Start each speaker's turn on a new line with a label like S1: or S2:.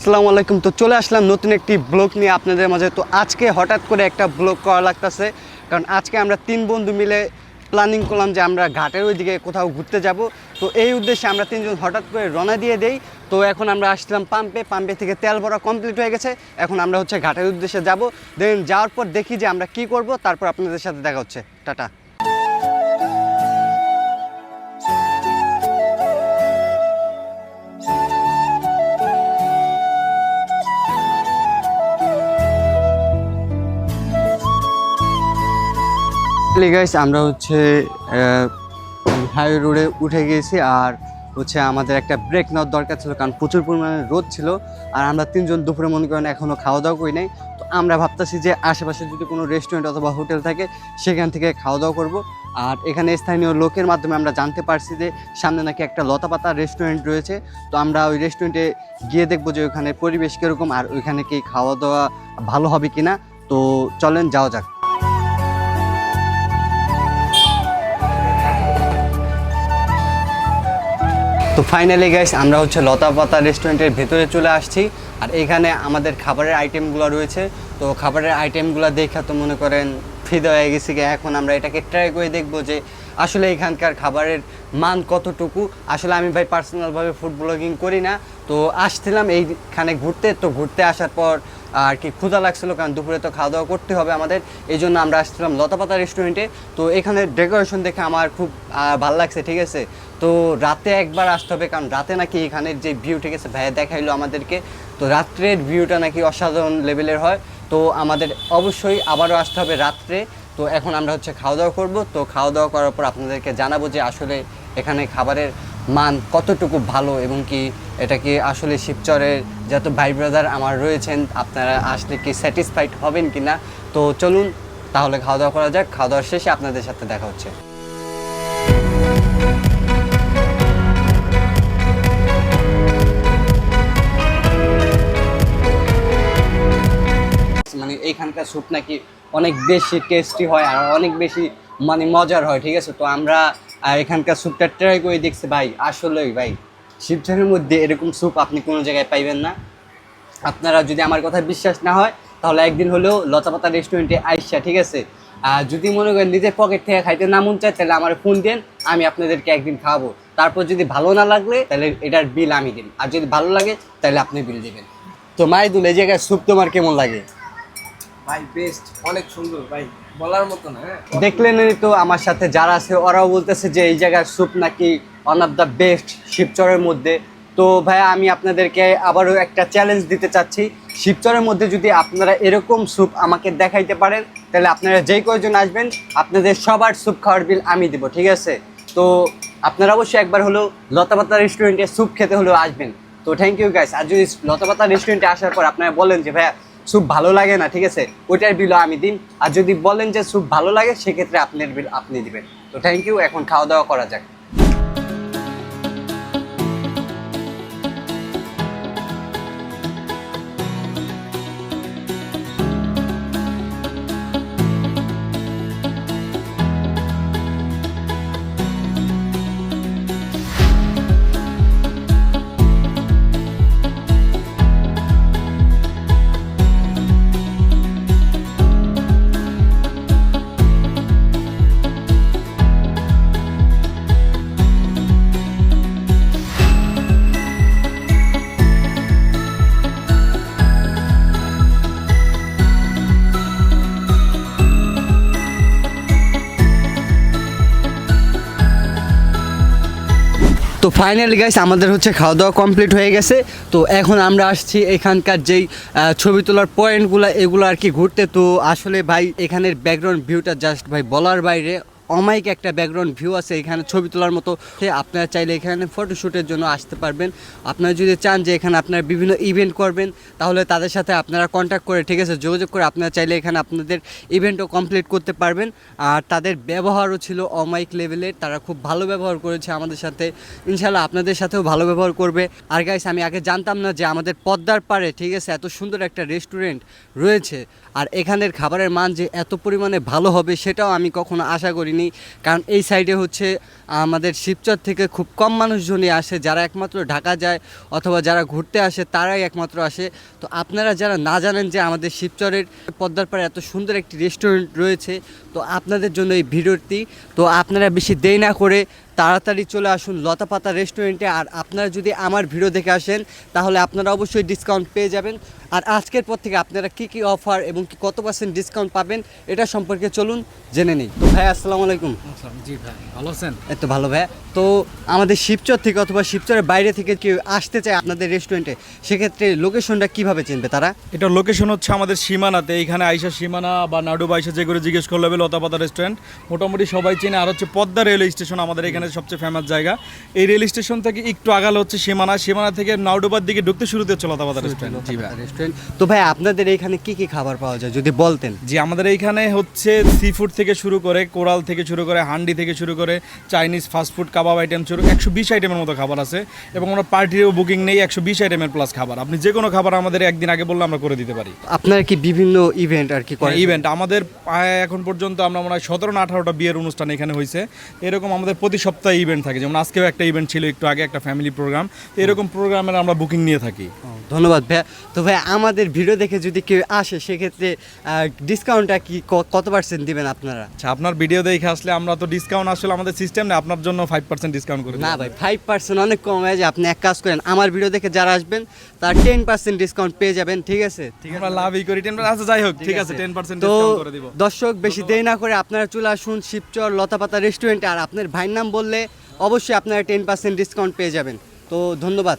S1: আসসালামু আলাইকুম। তো চলে আসলাম নতুন একটি ব্লগ নিয়ে আপনাদের মাঝে। তো আজকে হঠাৎ করে একটা ব্লগ করা লাগতেছে। কারণ আজকে আমরা তিন বন্ধু মিলে প্ল্যানিং করলাম যে আমরা ঘাটের ওইদিকে কোথাও ঘুরতে যাব। তো এই উদ্দেশ্যে আমরা তিনজন হঠাৎ করে রওনা দিয়ে দেই। তো এখন আমরা আসলাম পাম্পে। পাম্পে থেকে তেল ভরা কমপ্লিট হয়ে গেছে। এখন আমরা হচ্ছে ঘাটের উদ্দেশ্যে যাব। দেন যাওয়ার পর দেখি যে আমরা কি করব। তারপর আপনাদের সাথে দেখা হচ্ছে। টাটা। গাইস আমরা হচ্ছে হাইওয়ে রোডে উঠে গিয়েছি আর হচ্ছে আমাদের একটা ব্রেক নেওয়ার দরকার ছিল কারণ প্রচুর পরিমাণে রোদ ছিল আর আমরা তিনজন দুপুরে মনে করেন এখনও খাওয়া দাওয়া করি নাই। তো আমরা ভাবতেছি যে আশেপাশে যদি কোনো রেস্টুরেন্ট অথবা হোটেল থাকে, সেখান থেকে খাওয়া দাওয়া করব। আর এখানে স্থানীয় লোকের মাধ্যমে আমরা জানতে পারছি যে সামনে নাকি একটা লতাপাতা রেস্টুরেন্ট রয়েছে। তো আমরা ওই রেস্টুরেন্টে গিয়ে দেখব যে ওখানে পরিবেশ কীরকম আর ওইখানে কি খাওয়া দাওয়া ভালো হবে কিনা। তো চলেন, যাওয়া যাক। তো ফাইনালি গাইস আমরা হচ্ছে লতা পাতা রেস্টুরেন্টের ভেতরে চলে আসছি। আর এখানে আমাদের খাবারের আইটেমগুলো রয়েছে। তো খাবারের আইটেমগুলো দেখা তো মনে করেন ফিদা হয়ে গেছি। এখন আমরা এটাকে ট্রাই করে দেখব যে আসলে এখানকার খাবারের মান কতটুকু। আসলে আমি ভাই পার্সোনালভাবে ফুড ব্লগিং করি না। তো আসছিলাম এইখানে ঘুরতে। তো ঘুরতে আসার পর আর কি ক্ষুধা লাগছিল, কারণ দুপুরে তো খাওয়া দাওয়া করতে হবে আমাদের। এই জন্য আমরা আসছিলাম লতাপাতা রেস্টুরেন্টে তো এখানে ডেকোরেশন দেখে আমার খুব ভালো লাগছে, ঠিক আছে? তো রাতে একবার আসতে হবে, কারণ রাতে নাকি এখানের যে ভিউ ঠিক আছে ভাইয়া দেখাইলো আমাদেরকে। তো রাত্রের ভিউটা নাকি অসাধারণ লেভেলের হয়। তো আমাদের অবশ্যই আবারও আসতে হবে রাত্রে। তো এখন আমরা হচ্ছে খাওয়া দাওয়া করব। তো খাওয়া দাওয়া করার পর আপনাদেরকে জানাব যে আসলে এখানে খাবারের মান কতটুকু ভালো এবং কি এটা কি আসলে শিবচরের যত ভাই ব্রাদার আমার রয়েছেন, আপনারা আসলে কি স্যাটিসফাইড হবেন কি না তো চলুন, তাহলে খাওয়া দাওয়া করা যাক। খাওয়া দাওয়ার শেষে আপনাদের সাথে দেখা হচ্ছে। মানে এইখানকার স্যুপ নাকি অনেক বেশি টেস্টি হয় আর অনেক বেশি মানে মজার হয়, ঠিক আছে? তো আমরা এখানকার স্যুপটা ট্রাই করে দেখছি। ভাই, আসলেই ভাই শিবচরের মধ্যে এরকম স্যুপ আপনি কোনো জায়গায় পাইবেন না। আপনারা যদি আমার কথা বিশ্বাস না হয়, তাহলে একদিন হলেও লতাপাতা রেস্টুরেন্টে আইসা, ঠিক আছে? আর যদি মনে করেন নিজের পকেট থেকে খাইতে না মন চায়, তাহলে আমার ফোন দেন, আমি আপনাদেরকে একদিন খাওয়াবো। তারপর যদি ভালো না লাগলে, তাহলে এটার বিল আমি দিন। আর যদি ভালো লাগে, তাহলে আপনি বিল দিবেন। তো মাইদুল, এই জায়গায় স্যুপ তোমার কেমন লাগে?
S2: ভাই বেস্ট অনেক সুন্দর ভাই, বলার মতো না হ্যাঁ?
S1: দেখলেনই তো আমার সাথে যারা আছে, ওরাও বলতেছে যে এই জায়গার স্যুপ নাকি ওয়ান অফ দ্য বেস্ট শিবচরের মধ্যে। তো ভাইয়া আমি আপনাদেরকে আবারও একটা চ্যালেঞ্জ দিতে চাচ্ছি। শিবচরের মধ্যে যদি আপনারা এরকম স্যুপ আমাকে দেখাইতে পারেন, তাহলে আপনারা যেই কয়জন আসবেন, আপনাদের সবার স্যুপ খাওয়ার বিল আমি দেবো, ঠিক আছে? তো আপনারা অবশ্যই একবার হলেও লতাপাতা রেস্টুরেন্টে স্যুপ খেতে হলেও আসবেন। তো থ্যাংক ইউ গাইস আর যদি লতাপাতা রেস্টুরেন্টে আসার পর আপনারা বলেন যে, ভাইয়া স্যুপ ভালো লাগে না, ঠিক আছে? ওইটার বিলও আমি দিন। আর যদি বলেন যে স্যুপ ভালো লাগে, সেক্ষেত্রে আপনার বিল আপনি দিবেন। তো থ্যাংক ইউ এখন খাওয়া দাওয়া করা যাক। ফাইনালি গাইস আমাদের হচ্ছে খাওয়া দাওয়া কমপ্লিট হয়ে গেছে। তো এখন আমরা আসছি এখানকার যেই ছবি তোলার পয়েন্টগুলো এগুলো আর কি ঘুরতে। তো আসলে ভাই, এখানের ব্যাকগ্রাউন্ড ভিউটা জাস্ট ভাই বলার বাইরে। অমাইক একটা ব্যাকগ্রাউন্ড ভিউ আছে এখানে, ছবি তোলার মতো। আপনারা চাইলে এখানে ফটোশ্যুটের জন্য আসতে পারবেন। আপনারা যদি চান যে এখানে আপনারা বিভিন্ন ইভেন্ট করবেন, তাহলে তাদের সাথে আপনারা কন্ট্যাক্ট করে, ঠিক আছে, যোগাযোগ করে আপনারা চাইলে এখানে আপনাদের ইভেন্টও কমপ্লিট করতে পারবেন। আর তাদের ব্যবহারও ছিল অমাইক লেভেলের তারা খুব ভালো ব্যবহার করেছে আমাদের সাথে। ইনশাল্লাহ আপনাদের সাথেও ভালো ব্যবহার করবে। আর গাইস আমি আগে জানতাম না যে আমাদের পদ্মার পারে ঠিক আছে, এত সুন্দর একটা রেস্টুরেন্ট রয়েছে। আর এখানের খাবারের মান যে এত পরিমাণে ভালো হবে সেটাও আমি কখনো আশা করিনি। কারণ এই সাইডে হচ্ছে আমাদের শিবচর থেকে খুব কম মানুষজনই আসে, যারা একমাত্র ঢাকা যায় অথবা যারা ঘুরতে আসে তারাই একমাত্র আসে। তো আপনারা যারা না জানেন যে আমাদের শিবচরের পদ্মার পাড়ে এত সুন্দর একটি রেস্টুরেন্ট রয়েছে, তো আপনাদের জন্য এই ভিডিওটি, তো আপনারা বেশি দেরি না করে তাড়াতাড়ি চলে আসুন লতাপাতা রেস্টুরেন্টে আর আপনারা যদি আমার ভিডিও দেখে আসেন তাহলে আপনারা অবশ্যই ডিসকাউন্ট পেয়ে যাবেন। আর আজকের পর থেকে আপনারা কি কি অফার এবং কি কত পার্সেন্ট ডিসকাউন্ট পাবেন এটা সম্পর্কে চলুন জেনে নিই। তো ভাই আসসালামু আলাইকুম।
S3: জি ভাই ভালো আছেন?
S1: এই তো ভালো ভাই। তো আমাদের শিবচর থেকে অথবা শিবচরের বাইরে থেকে কেউ আসতে চায় আপনাদের রেস্টুরেন্টে সেক্ষেত্রে লোকেশনটা কীভাবে চিনবে তারা?
S3: এটা লোকেশন হচ্ছে আমাদের সীমানাতে। এইখানে আইসা সীমানা বা নাডু বাইসা যে করে জিজ্ঞেস করলে হবে লতাপাতা রেস্টুরেন্ট মোটামুটি সবাই চেনে আর হচ্ছে পদ্মা রেল স্টেশন আমাদের এখানে সবচেয়ে ফেমাস জায়গা। এই রেল স্টেশন থেকে একটু আগালে হচ্ছে সীমানা। সীমানা থেকে নাউডুবার দিকে ঢুকতে শুরুতে হচ্ছে লতাপাতা রেস্টুরেন্ট জি ভাই
S1: রেস্টুরেন্ট তো ভাই আপনাদের এখানে কি কি খাবার পাওয়া যায় যদি বলতেন?
S3: জি আমাদের এইখানে হচ্ছে সি ফুড থেকে শুরু করে কোরাল থেকে শুরু করে হান্ডি থেকে শুরু করে Chinese fast food kebab item শুরু একশো বিশ আইটেমের মতো খাবার আছে। এবং আমরা পার্টিরও বুকিং নেই একশো বিশ আইটেমের প্লাস খাবার। আপনি যে কোনো খাবার আমাদের একদিন আগে বললে আমরা করে দিতে পারি।
S1: আপনারা কি বিভিন্ন ইভেন্ট আর কি করেন?
S3: ইভেন্ট আমাদের এখন পর্যন্ত আমরা মনে হয় সতেরো না আঠারোটা বিয়ের অনুষ্ঠান এখানে হয়েছে। এরকম আমাদের প্রতি সপ্তাহে ইভেন্ট থাকে। যেমন আজকেও একটা ইভেন্ট ছিল, একটু আগে একটা ফ্যামিলি প্রোগ্রাম তো এরকম প্রোগ্রামের আমরা বুকিং নিয়ে থাকি।
S1: ধন্যবাদ ভাইয়া। তো ভাই আমাদের ভিডিও দেখে যদি কেউ আসে সেক্ষেত্রে ডিসকাউন্টটা কি কত পার্সেন্ট দিবেন আপনারা?
S3: আচ্ছা আপনার ভিডিও দেখে আসলে আমরা তো ডিসকাউন্ট আসলে আমাদের সিস্টেম নেই আপনার জন্য ফাইভ পার্সেন্ট ডিসকাউন্ট করে
S1: না ভাই ফাইভ পার্সেন্ট অনেক কম হয়ে যায়। আপনি এক কাজ করেন আমার ভিডিও দেখে যারা আসবেন তার টেন পার্সেন্ট ডিসকাউন্ট পেয়ে যাবেন ঠিক আছে? ঠিক
S3: আমরা লাভই করি। টেন আচ্ছা যাই হোক ঠিক আছে। টেন পার্সেন্ট
S1: তো দর্শক বেশি দেরি না করে আপনারা চলে আসুন শিবচর লতাপাতা রেস্টুরেন্টে আর আপনার ভাইয়ের নাম বললে অবশ্যই আপনারা টেন পার্সেন্ট ডিসকাউন্ট পেয়ে যাবেন। তো ধন্যবাদ।